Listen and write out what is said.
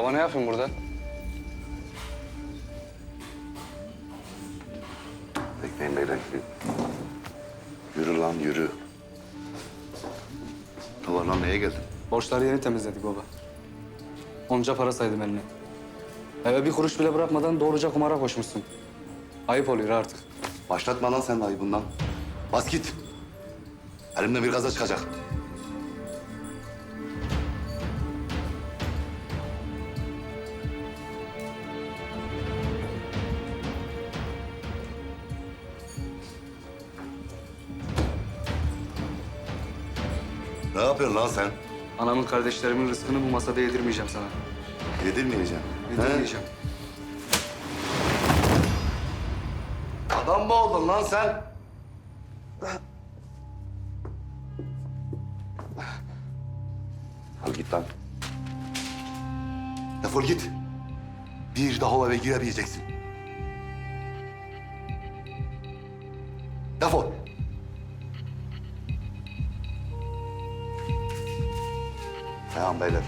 Baba ne yapıyorsun burada? Bekleyin beyler. Yürü lan yürü. Ne var lan neye geldin? Borçları yeni temizledik baba. Onca para saydım eline. Eve bir kuruş bile bırakmadan doğruca kumara koşmuşsun. Ayıp oluyor artık. Başlatma lan sen dayı bundan. Bas git. Elimden bir kaza çıkacak. Ne yapıyorsun lan sen? Anamın kardeşlerimin rızkını bu masada yedirmeyeceğim sana. Yedirmeyeceğim. He? Yedirmeyeceğim. Adam mı oldun lan sen? Al git lan. Defol git. Bir daha o eve giremeyeceksin. Defol. Tamam beyler.